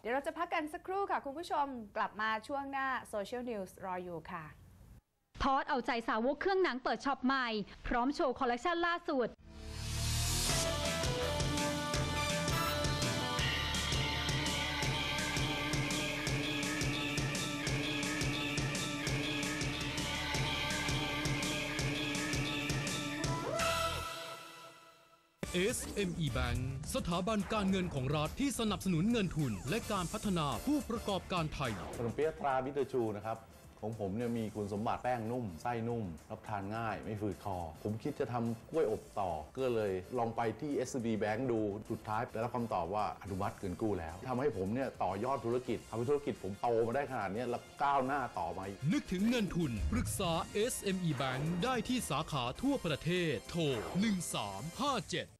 เดี๋ยวเราจะพักกันสักครู่ค่ะ คุณผู้ชมกลับมาช่วงหน้าโซเชียลนิวส์รออยู่ค่ะ ทอดเอาใจสาวกเครื่องหนังเปิดช็อปใหม่ พร้อมโชว์คอลเลกชันล่าสุด SME Bank สถาบันการเงินของรัฐที่สนับสนุนเงินทุน และการพัฒนาผู้ประกอบการไทย ขนมเปี๊ยะตราบิเตอร์ชูนะครับของผมเนี่ยมีคุณสมบัติแป้งนุ่ม ไส้นุ่ม รับทานง่าย ไม่ฝืดคอ ผมคิดจะทำกล้วยอบต่อ ก็เลยลองไปที่ SCB Bank ดูสุดท้ายได้รับคำตอบว่าอนุมัติเกินกู้แล้วทำให้ผมเนี่ยต่อยอดธุรกิจทำให้ธุรกิจผมโตมาได้ขนาดเนี้ยแล้วก้าวหน้าต่อมาอีกนึกถึงเงินทุน ปรึกษา SME Bank ได้ที่สาขาทั่วประเทศ โทร 1357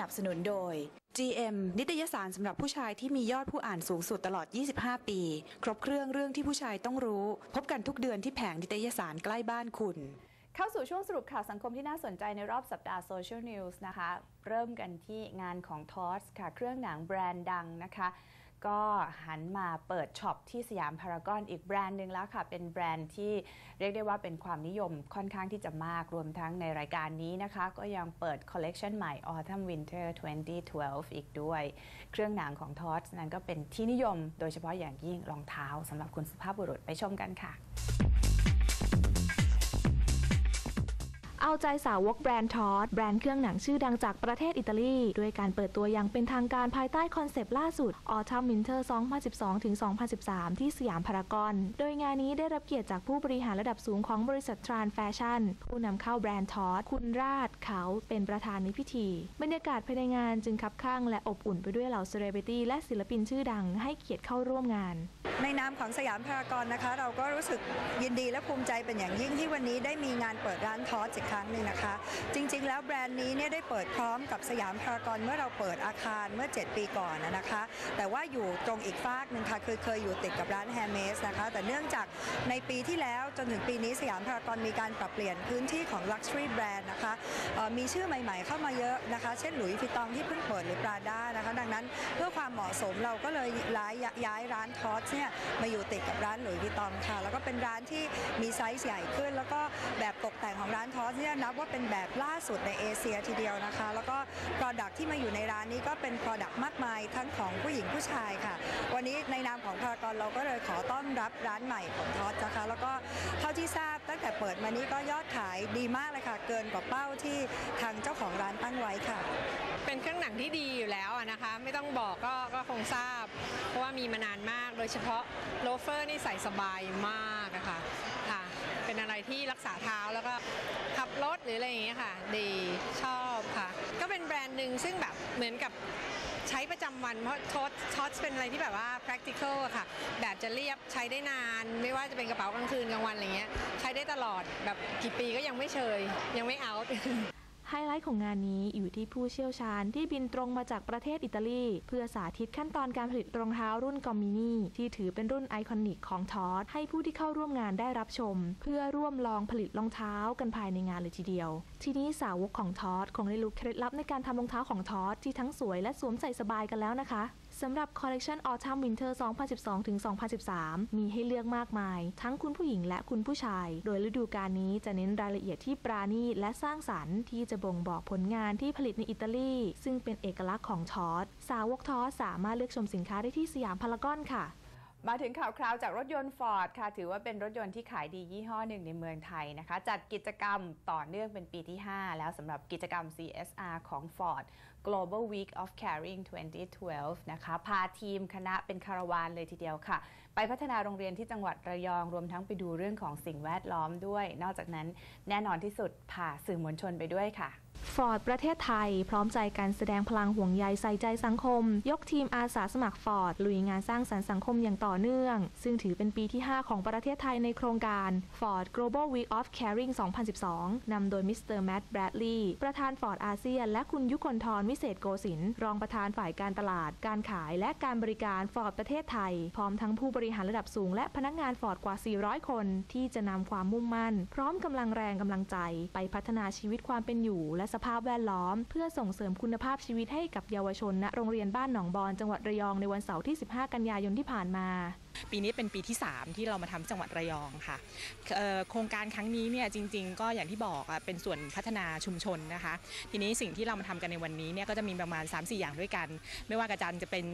นับสนุนโดย GM นิตยสารสำหรับผู้ชายที่มียอดผู้อ่านสูงสุดตลอด 25 ปี ครบเครื่องเรื่องที่ผู้ชายต้องรู้ พบกันทุกเดือนที่แผงนิตยสารใกล้บ้านคุณ เข้าสู่ช่วงสรุปข่าวสังคมที่น่าสนใจในรอบสัปดาห์ Social News นะคะ เริ่มกันที่งานของทอสค่ะ เครื่องหนังแบรนด์ดังนะคะ ก็หันมาเปิดช็อปที่สยามพารากอนอีกแบรนด์หนึ่งแล้วค่ะ เป็นแบรนด์ที่เรียกได้ว่าเป็นความนิยมค่อนข้างที่จะมากรวมทั้งในรายการนี้นะคะ ก็ยังเปิดคอลเลกชันใหม่ Autumn Winter 2012 อีกด้วย เครื่องหนังของทอสนั้นก็เป็นที่นิยมโดยเฉพาะอย่างยิ่งรองเท้าสำหรับคุณสุภาพบุรุษไปชมกันค่ะ เอาใจสาวกแบรนด์ทอสแบรนด์เครื่องหนังชื่อดังจากประเทศอิตาลีด้วยการเปิดตัวอย่างเป็นทางการภายใต้คอนเซปต์ล่าสุด Autumn Winter 2012-2013 ที่สยามพารากอน โดยงานนี้ได้รับเกียรติจากผู้บริหารระดับสูงของบริษัททรานแฟชั่นผู้นำเข้าแบรนด์ทอสคุณราชเขาเป็นประธานในพิธี บรรยากาศภายในงานจึงคับข้างและอบอุ่นไปด้วยเหล่าเซเลบริตี้และศิลปินชื่อดังให้เกียรติเข้าร่วมงานในนามของสยามพารากอนนะคะ เราก็รู้สึกยินดีและภูมิใจเป็นอย่างยิ่งที่วันนี้ได้มีงานเปิดร้านทอสอีกครั้งหนึ่งนะคะ จริง ๆ แล้วแบรนด์นี้เนี่ยได้เปิดพร้อมกับสยามพารากอนเมื่อเราเปิดอาคารเมื่อ 7 ปีก่อนนะคะ แต่ว่าอยู่ตรงอีกฟากหนึ่งค่ะคือเคยอยู่ติดกับร้านแฮมเมสนะคะ แต่เนื่องจากในปีที่แล้วจนถึงปีนี้สยามพารากอนมีการปรับเปลี่ยนพื้นที่ของ Luxury Brand นะคะมีชื่อใหม่ ๆ เข้ามาเยอะนะคะ เช่นหลุยส์ฟิตองที่เพิ่งเปิดหรือปราด้านะคะดังนั้นเพื่อความเหมาะสมเราก็เลยย้ายย้ายร้านทอสเนี่ยมาอยู่ติดกับร้านหลุยส์วิตองค่ะ แล้วก็เป็นร้านที่มีไซส์ใหญ่ขึ้น แล้วก็แบบตกแต่งของร้านทอสเนี่ยนับว่าเป็นแบบล่าสุดในเอเชียทีเดียวนะคะ แล้วก็ Product ที่มาอยู่ในร้านนี้ก็เป็น Product มากมายทั้งของผู้หญิงผู้ชายค่ะ วันนี้ในนามของพารากอนเราก็เลยขอต้อนรับร้านใหม่ของทอสนะคะแล้วก็เท่าที่ทราบตั้งแต่เปิดมานี้ก็ยอดขายดีมากเลยค่ะ เกินกว่าเป้าที่ทางเจ้าของร้านตั้งไว้ค่ะ เป็นเครื่องหนังที่ดีอยู่แล้วนะคะ ไม่ต้องบอกก็ก็คงทราบ เพราะว่ามีมานานมาก โดยเฉพาะโลเฟอร์นี่ใส่สบายมากอะค่ะค่ะ เป็นอะไรที่รักษาเท้าแล้วก็ขับรถหรืออะไรอย่างเงี้ยค่ะ ดีชอบค่ะ ก็เป็นแบรนด์หนึ่งซึ่งแบบเหมือนกับใช้ประจำวันเพราะทอสทอตเป็นอะไรที่แบบว่า practical อะค่ะ แบบจะเรียบใช้ได้นาน ไม่ว่าจะเป็นกระเป๋ากลางคืนกลางวันอะไรเงี้ยใช้ได้ตลอดแบบกี่ปีก็ยังไม่เชยยังไม่ out ไฮไลท์ของงานนี้อยู่ที่ผู้เชี่ยวชาญที่บินตรงมาจากประเทศอิตาลี เพื่อสาธิตขั้นตอนการผลิตรองเท้ารุ่นกอมมินีที่ถือเป็นรุ่นไอคอนิกของทอสให้ผู้ที่เข้าร่วมงานได้รับชม เพื่อร่วมลองผลิตรองเท้ากันภายในงานเลยทีเดียว ทีนี้สาวกของทอสคงได้รู้เคล็ดลับในการทำรองเท้าของทอสที่ทั้งสวยและสวมใส่สบายกันแล้วนะคะ สำหรับคอลเลกชัน Autumn Winter 2012-2013 มีให้เลือกมากมาย ทั้งคุณผู้หญิงและคุณผู้ชาย โดยฤดูกาลนี้จะเน้นรายละเอียดที่ปราณีตและสร้างสรรค์ที่จะบ่งบอกผลงานที่ผลิตในอิตาลี ซึ่งเป็นเอกลักษณ์ของทอส สาวกทอสสามารถเลือกชมสินค้าได้ที่สยามพารากอนค่ะมาถึงข่าวคราวจากรถยนต์ Ford ค่ะ ถือว่าเป็นรถยนต์ที่ขายดียี่ห้อหนึ่งในเมืองไทยนะคะ จัดกิจกรรมต่อเนื่องเป็นปีที่ 5 แล้วสำหรับกิจกรรม CSR ของ Ford Global Week of Caring 2012 นะคะ พาทีมคณะเป็นคาราวานเลยทีเดียวค่ะ ไปพัฒนาโรงเรียนที่จังหวัดระยอง รวมทั้งไปดูเรื่องของสิ่งแวดล้อมด้วย นอกจากนั้นแน่นอนที่สุดพาสื่อมวลชนไปด้วยค่ะฟอร์ดประเทศไทย พร้อมใจการแสดงพลังห่วงใยใส่ใจสังคม ยกทีมอาสาสมัครฟอร์ดลุยงานสร้างสรรค์สังคมอย่างต่อเนื่อง ซึ่งถือเป็นปีที่ 5 ของประเทศไทยในโครงการ Ford Global Week of Caring 2012 นำโดยมิสเตอร์แมตต์แบรดลีย์ประธานฟอร์ดอาเซียน และคุณยุคนทรวิเศษโกสินรองประธานฝ่ายการตลาด การขายและการบริการฟอร์ดประเทศไทย พร้อมทั้งผู้บริหารระดับสูงและพนักงานฟอร์ดกว่า 400 คน ที่จะนำความมุ่งมั่น พร้อมกำลังแรงกำลังใจ ไปพัฒนาชีวิตความเป็นอยู่ และสภาพแวดล้อม เพื่อส่งเสริมคุณภาพชีวิตให้กับเยาวชนณโรงเรียนบ้านหนองบอนจังหวัดระยองในวันเสาร์ที่ 15 กันยายนที่ผ่านมา ปีนี้เป็นปีที่ 3 ที่เรามาทำจังหวัดระยองค่ะโครงการครั้งนี้เนี่ยจริง ๆ ก็อย่างที่บอกเป็นส่วนพัฒนาชุมชนนะคะ ทีนี้สิ่งที่เรามาทำกันในวันนี้เนี่ยก็จะมีประมาณ 3-4 อย่างด้วยกัน ไม่ว่าอาจารจะเป็น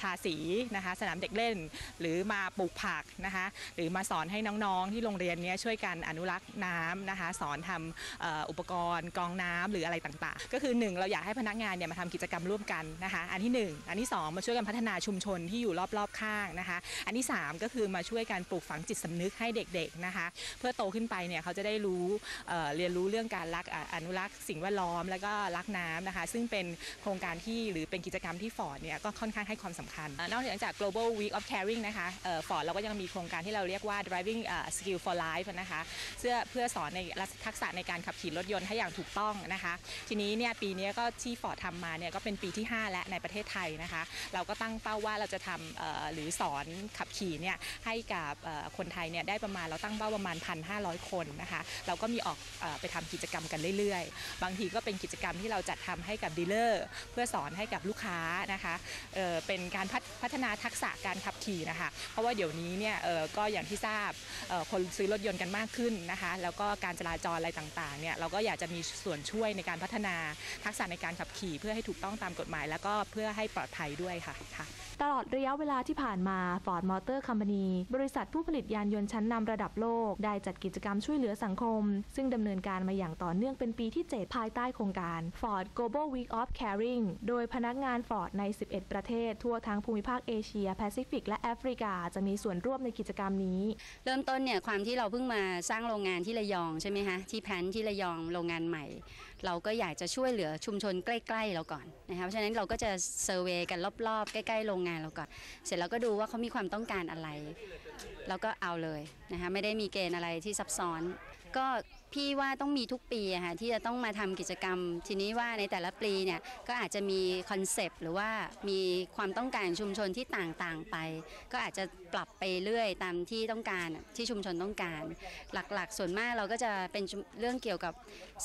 ทาสีนะคะสนามเด็กเล่น หรือมาปลูกผักนะคะหรือมาสอนให้น้องๆ ที่โรงเรียนเนี้ช่วยกันอนุรักษ์น้ำนะคะสอนทำอุปกรณ์กรองน้ำหรืออะไรต่างๆ ก็คือหนึ่งเราอยากให้พนักงานเนี่ยมาทำกิจกรรมร่วมกันนะคะ อันที่หนึ่งอันที่สองมาช่วยกันพัฒนาชุมชนที่อยู่รอบๆข้างนะคะอันที่ 3 ก็คือมาช่วยการปลูกฝังจิตสำนึกให้เด็กๆนะคะ เพื่อโตขึ้นไปเนี่ยเขาจะได้รู้เเรียนรู้เรื่องการรักอนุรักษ์สิ่งแวดล้อมแล้วก็รักน้ำนะคะ ซึ่งเป็นโครงการที่หรือเป็นกิจกรรมที่ฟอร์ดเนี่ยก็ค่อนข้างให้ความสำคัญอะนอกจาก global week of caring นะคะฟอร์ดเราก็ยังมีโครงการที่เราเรียกว่า driving skill for life นะคะเพื่อเพื่อสอนในทักษะในการขับขี่รถยนต์ให้อย่างถูกต้องนะคะ ทีนี้เนี่ยปีนี้ก็ที่ฟอร์ดทำมาเนี่ยก็เป็นปีที่ 5 และในประเทศไทยนะคะ เราก็ตั้งเป้าว่าเราจะทำหรือสอนขับขี่เนี่ยให้กับคนไทยเนี่ยได้ประมาณเราตั้งเป้าประมาณ 1,500 คนนะคะเราก็มีออกไปทำกิจกรรมกันเรื่อยๆ บางทีก็เป็นกิจกรรมที่เราจัดทำให้กับดีลเลอร์เพื่อสอนให้กับลูกค้านะคะเเป็นการพัฒพัฒนาทักษะการขับขี่นะคะเพราะว่าเดี๋ยวนี้เนี่ยก็อย่างที่ทราบคนซื้อรถยนต์กันมากขึ้นนะคะแล้วก็การจราจรอะไรต่างๆเนี่ยเราก็อยากจะมีส่วนช่วยในการพัฒนาทักษะในการขับขี่ เพื่อให้ถูกต้องตามกฎหมาย แล้วก็เพื่อให้ปลอดภัยด้วยค่ะค่ะตลอดระยะเวลาที่ผ่านมา Ford Motor Company บริษัทผู้ผลิตยานยนต์ชั้นนำระดับโลก ได้จัดกิจกรรมช่วยเหลือสังคม ซึ่งดำเนินการมาอย่างต่อเนื่องเป็นปีที่ 7 ภายใต้โครงการ Ford Global Week of Caring โดยพนักงาน Ford ใน 11 ประเทศ ทั่วทั้งภูมิภาคเอเชียแปซิฟิกและแอฟริกา จะมีส่วนร่วมในกิจกรรมนี้ เริ่มต้นเนี่ยความที่เราเพิ่งมาสร้างโรงงานที่ระยองใช่ไหมคะที่แพนที่ระยองโรงงานใหม่ เราก็อยากจะช่วยเหลือชุมชนใกล้ๆเราก่อนนะคะเพราะฉะนั้นเราก็จะเซอร์เวยกันรอบๆใกล้ๆโรงงานเราก่อน เสร็จแล้วก็ดูว่าเขามีความต้องการอะไร แล้วก็เอาเลยนะคะไม่ได้มีเกณฑ์อะไรที่ซับซ้อน ก็ พี่ว่าต้องมีทุกปีอะค่ะที่จะต้องมาทำกิจกรรม ทีนี้ว่าในแต่ละปีเนี่ยก็อาจจะมีคอนเซปต์หรือว่ามีความต้องการชุมชนที่ต่างๆไป ก็อาจจะปรับไปเรื่อยตามที่ต้องการที่ชุมชนต้องการ หลักๆ ส่วนมากเราก็จะเป็นเรื่องเกี่ยวกับ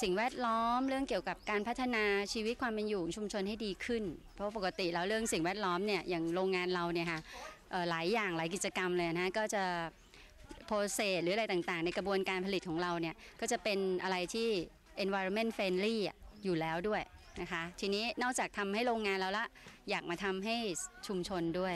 สิ่งแวดล้อม เรื่องเกี่ยวกับการพัฒนาชีวิตความเป็นอยู่ชุมชนให้ดีขึ้น เพราะปกติแล้วเรื่องสิ่งแวดล้อมเนี่ยอย่างโรงงานเราเนี่ยค่ะหลายอย่างหลายกิจกรรมเลยนะก็จะ โปรเซสหรืออะไรต่างๆ ในกระบวนการผลิตของเราเนี่ยก็จะเป็นอะไรที่ environment friendly อะอยู่แล้วด้วยนะคะ ทีนี้นอกจากทำให้โรงงานแล้วละอยากมาทำให้ชุมชนด้วย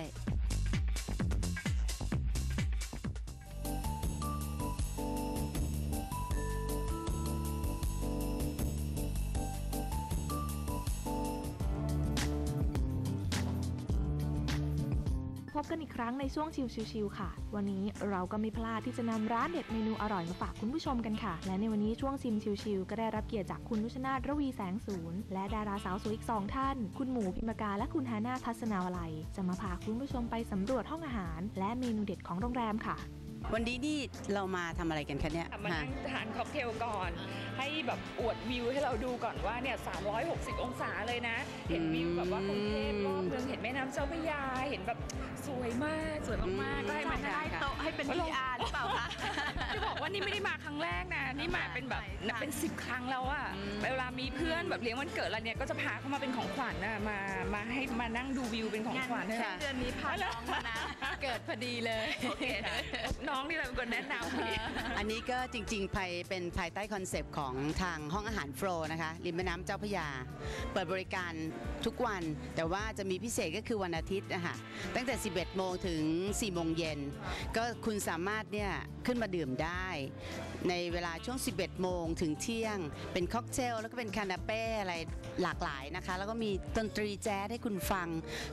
บกันอีกครั้งในช่วงชิวๆค่ะ วันนี้เราก็ไม่พลาดที่จะนำร้านเด็ดเมนูอร่อยมาฝากคุณผู้ชมกันค่ะ และในวันนี้ช่วงชิมชิวๆก็ได้รับเกียรติจากคุณนุชนาธระวีแสงศูนย์และดาราสาวสวยอีกสองท่าน คุณหมูพิมกาและคุณฮาน่าทัศนาวลัยจะมาพาคุณผู้ชมไปสำรวจห้องอาหาร และเมนูเด็ดของโรงแรมค่ะ วันนี้นี่เรามาทำอะไรกันคะเนี่ยมานั่งทานค็อกเทลก่อน ให้แบบอวดวิวให้เราดูก่อนว่าเนี่ย 360 องศาเลยนะ เห็นวิวแบบว่ากรุงเทพรอบเมืองเห็นแม่น้ำเจ้าพระยา เห็นแบบสวยมากสวยมากๆได้มาค่ะได้ค่ะโต๊ะให้เป็น PR หรือเปล่าคะ จะบอกว่านี่ไม่ได้มาครั้งแรกนะ นี่มาเป็นแบบเป็นสิบครั้งแล้วอะเวลามีเพื่อนแบบเลี้ยงวันเกิดอะไรเนี่ยก็จะพาเขามาเป็นของขวัญนะมามาให้มานั่งดูวิวเป็นของขวัญงานเดือนนี้พาน้องมานะ เกิดพอดีเลย โอเคน้น้องนี่แหละเป็นคนแนะนำพี่อันนี้ก็จริงๆภายเป็นภายใต้คอนเซปต์ของทางห้องอาหารโฟลนะคะริมแม่น้ำเจ้าพระยา เปิดบริการทุกวัน แต่ว่าจะมีพิเศษก็คือวันอาทิตย์นะคะตั้งแต่ 11 โมงถึง 4 โมงเย็น ก็คุณสามารถเนี่ยขึ้นมาดื่มได้ ในเวลาช่วง 11 โมงถึงเที่ยง เป็นค็อกเทลแล้วก็เป็นคานาเป้อะไรหลากหลายนะคะ แล้วก็มีดนตรีแจ๊สให้คุณฟัง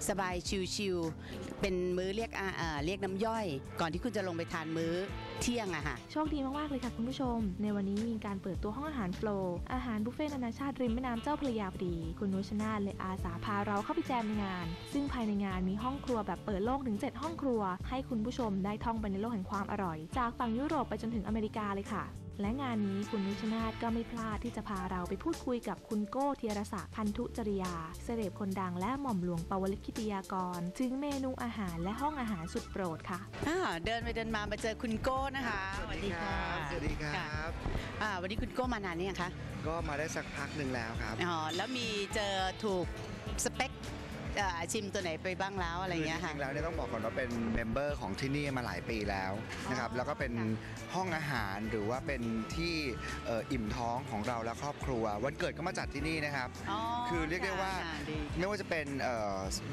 สบายชิลๆเป็นมื้อเรียกเเรียกน้ำย่อย ก่อนที่คุณจะลงไปทานมื้อเที่ยงอะค่ะ โชคดีมากๆเลยค่ะคุณผู้ชม ในวันนี้มีการเปิดตัวห้องอาหารโฟล์อาหารบุฟเฟ่ต์นานาชาติริมแม่น้ำเจ้าพระยาพอดี คุณนุชนาเลยอาสาพาเราเข้าไปแจมในงาน ซึ่งภายในงานมีห้องครัวแบบเปิดโลกถึง 7 ห้องครัว ให้คุณผู้ชมได้ท่องไปในโลกแห่งความอร่อย จากฝั่งยุโรปไปจนถึงอเมริกาเลยค่ะ และงานนี้คุณนุชนาธก็ไม่พลาดที่จะพาเราไปพูดคุยกับคุณโก้เทียรศักดิ์พันธุจริยา เสเลบคนดังและหม่อมหลวงปวลิกิติยากร ถึงเมนูอาหารและห้องอาหารสุดโปรดค่ะ อ่าเดินไปเดินมามาเจอคุณโก้นะคะสวัสดีค่ะสวัสดีครับอ่าวันนี้คุณโก้มานานนี่ยังคะ ก็มาได้สักพักหนึ่งแล้วครับ อ๋อ แล้วมีเจอถูกสเปค เอ่อชิมตัวไหนไปบ้างแล้วอะไรเงี้ยจค่ะริงๆแล้วเนี่ยต้องบอกก่อนว่าเป็นเมมเบอร์ของที่นี่มาหลายปีแล้วนะครับ แล้วก็เป็นห้องอาหารหรือว่าเป็นที่เอ่ออิ่มท้องของเราและครอบครัว วันเกิดก็มาจัดที่นี่นะครับ อ๋อคือเรียกได้ว่าค่ะดี ไม่ว่าจะเป็น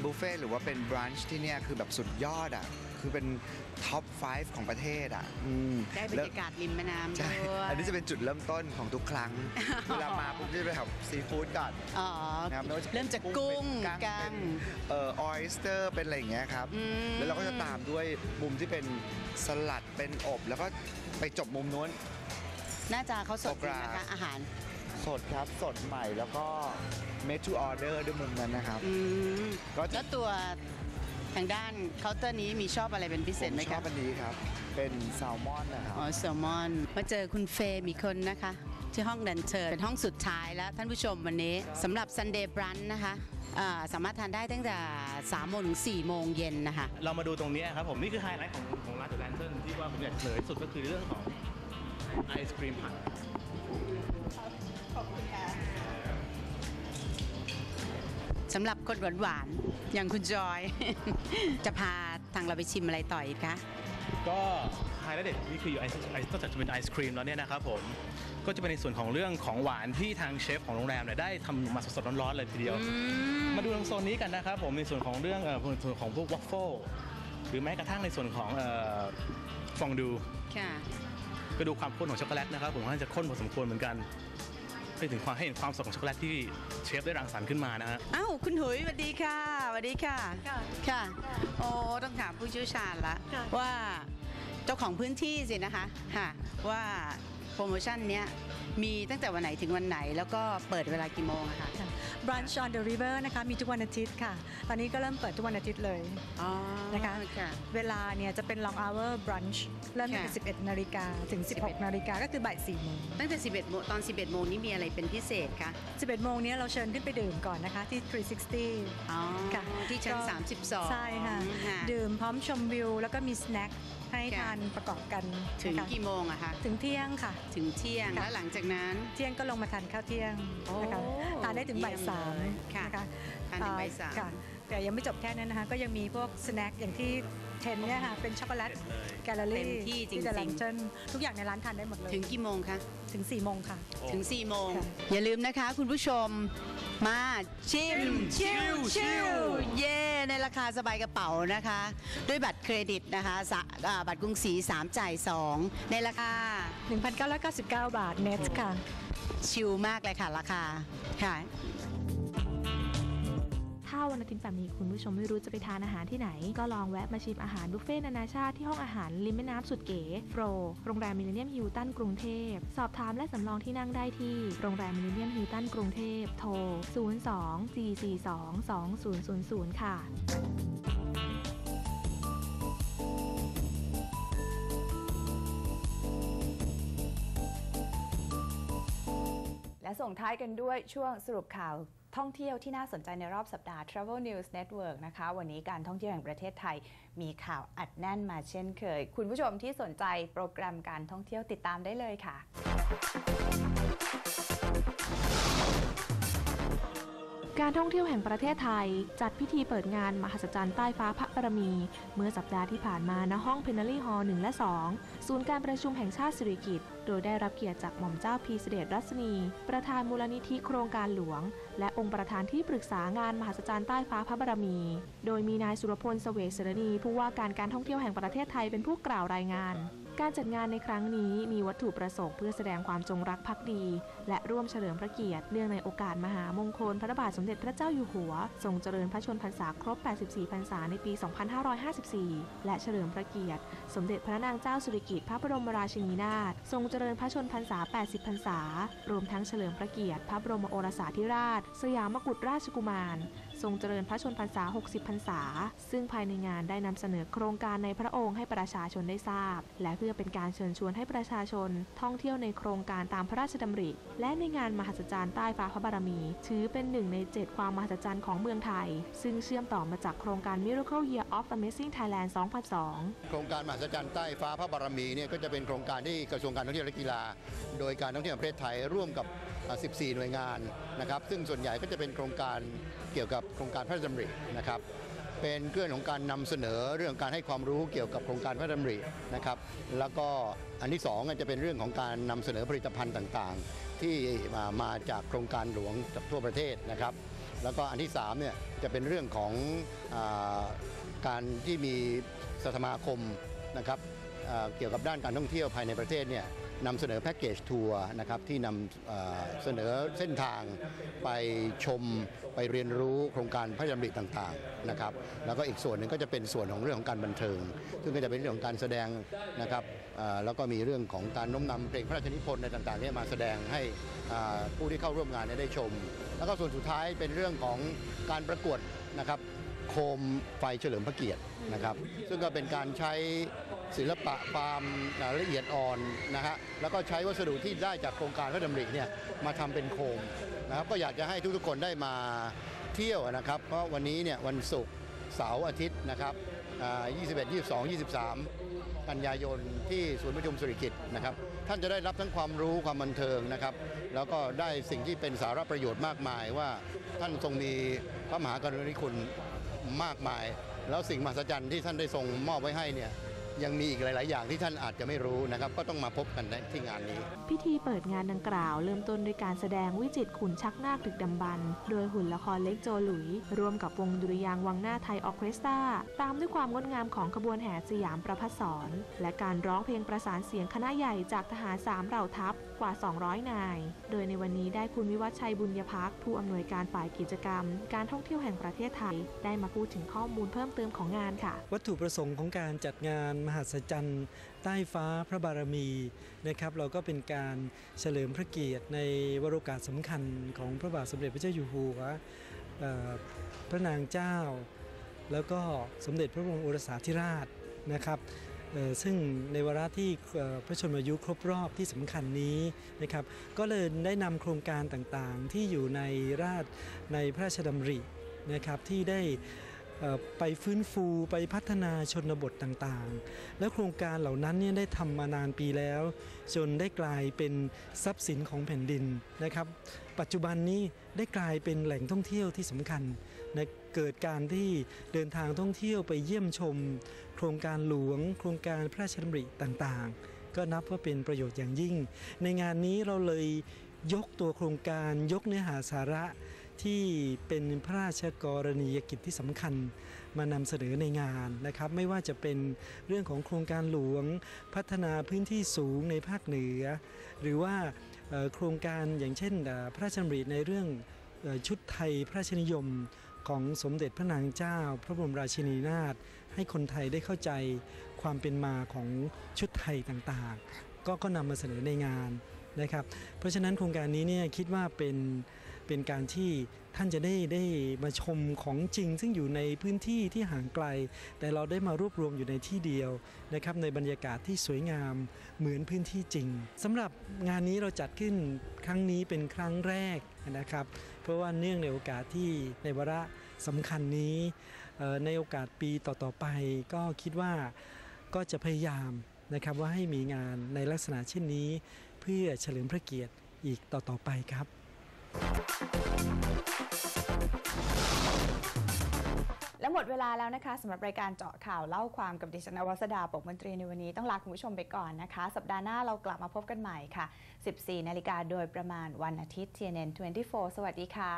บุฟเฟ่หรือว่าเป็นบรันช์ที่เนี่ยคือแบบสุดยอดอะ คือเป็นท็อป 5 ของประเทศอะอืมได้บรแล้วรยากาศริมแม่น้ำใช่ด้วย อันนี้จะเป็นจุดเริ่มต้นของทุกครั้ง เวลามาปุ๊บจะไปแบบซีฟู้ดก่อน อ๋อ นะครับไว่จะป็นเริ่มจากกุ้งเป็นกั้เป็งนเอ่อออยสเตอร์เป็นอะไรอย่างเงี้ยครับ อืม แล้วเราก็จะตามด้วยมุมที่เป็นสลัดเป็นอบ แล้วก็ไปจบมุมนู้น หน้าจาเขาสดจริงโฟนะกัคะสอาหารสดครับ สดใหม่แล้วก็ made to order ด้วยมุมนั้นนะครับ อืมก็จะ แล้วตัวทางด้านเคาน์เตอร์นี้มีชอบอะไรเป็นพิเศษไหมชคอรับบอันนี้ครับ เป็นแซลมอนนะครับ อ๋อแซลมอน มาเจอคุณเฟย์มีคนนะคะ ที่ห้องดันเชิญเป็นห้องสุดท้ายแล้วท่านผู้ชมวันนี้สำหรับ Sunday Brunch นะคะอ่า สามารถทานได้ตั้งแต่3โมงถึง4โมงเย็นนะคะ เรามาดูตรงนี้ครับผม นี่คือไฮไลท์ของของร้านเดอะแลนเทิร์นที่ว่าผมอยากเฉลยสุดก็คือเรื่องของไอศครีมผัดสำหรับคนหวานๆอย่างคุณจอย จะพาทางเราไปชิมอะไรต่ออีกคะก็ไฮไลท์เด็ดนี่คือไอศไอศนอกจากจะเป็นไอศครีมแล้วเนี่ยนะครับผม ก็จะเป็นในส่วนของเรื่องของหวานที่ทางเชฟของโรงแรมเนี่ยได้ทำมาสดๆร้อนๆเลยทีเดียว มาดูทางโซนนี้กันนะครับผมในส่วนของเรื่องเอ่อในส่วนของพวกวัฟเฟิลหรือแม้กระทั่งในส่วนของเอ่อฟองดูค่ะ ก็ดูความข้นของช็อกโกแลตนะครับผมว่าจะข้นพอสมควรเหมือนกันไปถึงความให้เห็นความสดของช็อกโกแลตที่เชฟได้รังสรรค์ขึ้นมานะฮะ อ้าวคุณหุยสวัสดีค่ะสวัสดีค่ะ ค่ะโอ้ต้องถามผู้เชี่ยวชาญละว่า เจ้าของพื้นที่สินะคะค่ะว่าโปรโมชั่นเนี้ยมีตั้งแต่วันไหนถึงวันไหน แล้วก็เปิดเวลากี่โมงอะคะ Brunch on the River นะคะมีทุกวันอาทิตย์ค่ะ ตอนนี้ก็เริ่มเปิดทุกวันอาทิตย์เลยอ๋อนะคะค่ะเวลาเนี่ยจะเป็น long hour brunch เริ่มตั้งแต่ค่ะ11 นาฬิกาถึง 16 นาฬิกาก็คือบ่าย4โมงตั้งแต่ 11โมงตอน 11 โมงนี้มีอะไรเป็นพิเศษคะ 11 โมงเนี้ยเราเชิญขึ้นไปดื่มก่อนนะคะที่ 360 อ๋อ ค่ะที่ชั้นก็32 ใช่ค่ะค่ะ ดื่มพร้อมชมวิว แล้วก็มีสแน็ค ให้ทานประกอบกันถึงนะคะกี่โมงอะคะถึงเที่ยงค่ะ ถึงเที่ยงแล้วหลังจากนั้น เที่ยงก็ลงมาทานข้าวเที่ยงนะคะโอ้ทานได้ถึงบ่ายเยี่ยมสามเลยค่ะนะคะทานถึงบ่ายสาม ค่ะแต่ยังไม่จบแค่นั้นนะคะ ก็ยังมีพวกสแน็คอย่างที่เทนเนี่ยค่ะเป็นช็อกโกแลตแกลเลอรี่เต็มที่จริงๆเดลันเจนทุกอย่างในร้านทานได้หมดเลยถึงกี่โมงคะ ถึง4โมงค่ะ ถึง4โมงอย่าลืมนะคะคุณผู้ชมมาชิม ชิวชิวเย่ ในราคาสบายกระเป๋านะคะ ด้วยบัตรเครดิตนะคะสะอ่าบัตรกรุงศรี3จ่าย 2 ในราคา 1,999 บาทเน็ตค่ะ ชิลมากเลยค่ะราคาค่ะ ถ้าวันอาทิตย์แบบนี้คุณผู้ชมไม่รู้จะไปทานอาหารที่ไหน ก็ลองแวะมาชิมอาหารบุฟเฟ่ต์นานาชาติที่ห้องอาหารริมแม่น้ำสุดเก๋โฟรโรงแรมมิลเลนเนียมฮิวตันกรุงเทพ สอบถามและสำรองที่นั่งได้ที่โรงแรมมิลเลนเนียมฮิวตันกรุงเทพโทร 02 442 2000 ค่ะ ท้ายกันด้วยช่วงสรุปข่าวท่องเที่ยวที่น่าสนใจในรอบสัปดาห์ Travel News Network นะคะ วันนี้การท่องเที่ยวแห่งประเทศไทยมีข่าวอัดแน่นมาเช่นเคย คุณผู้ชมที่สนใจโปรแกรมการท่องเที่ยวติดตามได้เลยค่ะ การท่องเที่ยวแห่งประเทศไทย จัดพิธีเปิดงานมหัศจรรย์ใต้ฟ้าพระบรมี เมื่อสัปดาห์ที่ผ่านมาณห้องเพนนารีฮอลล์1และ 2 ศูนย์การประชุมแห่งชาติสิริกิติ์โดยได้รับเกียรติจากหม่อมเจ้าพีเสด็จรัศนี ประธานมูลนิธิโครงการหลวง และองค์ประธานที่ปรึกษางานมหัศจรรย์ใต้ฟ้าพระบรมี โดยมีนายสุรพลเสวสรณีผู้ว่าการการท่องเที่ยวแห่งประเทศไทยเป็นผู้กล่าวรายงาน การจัดงานในครั้งนี้มีวัตถุประสงค์เพื่อแสดงความจงรักภักดี และร่วมเฉลิมพระเกียรติเนื่องในโอกาสมหามงคล พระบาทสมเด็จพระเจ้าอยู่หัว ทรงเจริญพระชนพรรษาครบ 84 พรรษาในปี 2554 และเฉลิมพระเกียรติ สมเด็จพระนางเจ้าสุริกิติ์พระบรมราชินีนาถทรงเจริญพระชนพรรษา 80 พรรษา รวมทั้งเฉลิมพระเกียรติ พระบรมโอรสาธิราช สยามกุฎราชกุมาร ทรงเจริญพระชนพรรษา 60 พรรษา ซึ่งภายในงานได้นำเสนอโครงการในพระองค์ให้ประชาชนได้ทราบ และเพื่อเป็นการเชิญชวนให้ประชาชน ท่องเที่ยวในโครงการตามพระราชดำริ และในงานมหัศจรรย์ใต้ฟ้าพระบารมี ถือเป็นหนึ่งใน 7 ความมหัศจรรย์ของเมืองไทย ซึ่งเชื่อมต่อมาจากโครงการ Miracle Year of Amazing Thailand 2002 โครงการมหัศจรรย์ใต้ฟ้าพระบารมีเนี่ยก็จะเป็นโครงการที่กระทรวงการท่องเที่ยวและกีฬา โดยการท่องเที่ยวประเทศไทยร่วมกับ 14 หน่วยงานนะครับ ซึ่งส่วนใหญ่ก็จะเป็นโครงการ เกี่ยวกับโครงการพระราชดำรินะครับเป็นเรื่องของการนำเสนอเรื่องการให้ความรู้เกี่ยวกับโครงการพระราชดำรินะครับแล้วก็อันที่สองจะเป็นเรื่องของการนำเสนอผลิตภัณฑ์ต่างๆ ที่มามาจากโครงการหลวงจากทั่วประเทศนะครับ แล้วก็อันที่3เนี่ยจะเป็นเรื่องของอการที่มีสมาคมนะครับเกี่ยวกับด้านการท่องเที่ยวภายในประเทศเนี่ย นำเสนอแพ็กเกจทัวร์นะครับที่นำเสนอเส้นทางไปชมไปเรียนรู้โครงการพระราชดำริต่างๆนะครับแล้วก็อีกส่วนหนึ่งก็จะเป็นส่วนของเรื่องของการบันเทิง ซึ่งก็จะเป็นเรื่องของการแสดงนะครับแล้วก็มีเรื่องของการน้มนำเพลงพระราชนิพนธ์ในต่างๆนี่มาแสดงให้ผู้ที่เข้าร่วมงานได้ชม แล้วก็ส่วนสุดท้ายเป็นเรื่องของการประกวดนะครับโคมไฟเฉลิมพระเกียรตินะครับ ซึ่งก็เป็นการใช้ ศิลปะความละเอียดอ่อนนะฮะแล้วก็ใช้วัสดุที่ได้จากโครงการพระดำริเนี่ยมาทำเป็นโคมนะครับก็อยากจะให้ทุกๆคนได้มาเที่ยวนะครับ เพราะวันนี้เนี่ยวันศุกร์เสาร์อาทิตย์นะครับอ่า21 22 23 กันยายนที่ศูนย์ประชุมสุริกิตนะครับ ท่านจะได้รับทั้งความรู้ความบันเทิงนะครับ แล้วก็ได้สิ่งที่เป็นสาระประโยชน์มากมายว่าท่านทรงมีพระมหากรุณาธิคุณมากมาย แล้วสิ่งมหัศจรรย์ที่ท่านได้ทรงมอบไว้ให้เนี่ย ยังมีอีกหลาย ๆ อย่างที่ท่านอาจจะไม่รู้นะครับ ก็ต้องมาพบกันที่งานนี้ พิธีเปิดงานดังกล่าวเริ่มต้นด้วยการแสดงวิจิตรขุนชักนาคดึกดำบรรพ์โดยหุ่นละครเล็กโจหลุย ร่วมกับวงดุริยางวังหน้าไทยออเคสตราตามด้วยความงดงามของขบวนแห่สยามประพัสสรและการร้องเพลงประสานเสียงคณะใหญ่จากทหารสามเหล่าทัพกว่า 200 นาย โดยในวันนี้ได้คุณวิวัฒชัยบุญยพักผู้อำนวยการฝ่ายกิจกรรม การท่องเที่ยวแห่งประเทศไทย ได้มาพูดถึงข้อมูลเพิ่มเติมของงานค่ะ วัตถุประสงค์ของการจัดงานมหัศจรรย์ ใต้ฟ้าพระบารมีนะครับเราก็เป็นการเฉลิมพระเกียรติในวโรกาสสำคัญของพระบาทสมเด็จพระเจ้าอยู่หัวพระนางเจ้า แล้วก็สมเด็จพระบรมโอรสาธิราชนะครับ ซึ่งในวาระที่พระชนมายุครบรอบที่สำคัญนี้นะครับก็เลยได้นำโครงการต่างๆ ที่อยู่ในราชในพระราชดำรินะครับที่ได้ไปฟื้นฟูไปพัฒนาชนบทต่างๆ แล้วโครงการเหล่านั้นเนี่ยได้ทำมานานปีแล้ว จนได้กลายเป็นทรัพย์สินของแผ่นดินนะครับ ปัจจุบันนี้ได้กลายเป็นแหล่งท่องเที่ยวที่สำคัญ นะเกิดการที่เดินทางท่องเที่ยวไปเยี่ยมชม โครงการหลวง โครงการพระราชดำริต่างๆ ก็นับว่าเป็นประโยชน์อย่างยิ่ง ในงานนี้เราเลยยกตัวโครงการยกเนื้อหาสาระที่เป็นพระราชกรณียกิจที่สำคัญมานำเสนอในงานนะครับ ไม่ว่าจะเป็นเรื่องของโครงการหลวง พัฒนาพื้นที่สูงในภาคเหนือ หรือว่าโครงการอย่างเช่นพระราชดำริในเรื่องชุดไทยพระราชนิยม ของสมเด็จพระนางเจ้า พระบรมราชินีนาถให้คนไทยได้เข้าใจความเป็นมาของชุดไทยต่างๆ ก็ก็นำมาเสนอในงานนะครับ เพราะฉะนั้นโครงการนี้เนี่ยคิดว่าเป็นเป็นการที่ท่านจะได้ได้มาชมของจริง ซึ่งอยู่ในพื้นที่ที่ห่างไกล แต่เราได้มารวบรวมอยู่ในที่เดียวนะครับในบรรยากาศที่สวยงามเหมือนพื้นที่จริงสำหรับงานนี้เราจัดขึ้นครั้งนี้เป็นครั้งแรกนะครับ เพราะว่าเนื่องในโอกาสที่ในวาระสำคัญนี้ในโอกาสปีต่อๆไป ก็คิดว่าก็จะพยายามนะครับว่าให้มีงานในลักษณะเช่นนี้ เพื่อเฉลิมพระเกียรติอีกต่อๆไปครับ และหมดเวลาแล้วนะคะสำหรับรายการเจาะข่าวเล่าความกับดิฉันอวัสดาปกมนตรีในวันนี้ต้องลาคุณผู้ชมไปก่อนนะคะ สัปดาห์หน้าเรากลับมาพบกันใหม่ค่ะ 14 นาฬิกาโดยประมาณวันอาทิตย์ TNN 24 สวัสดีค่ะ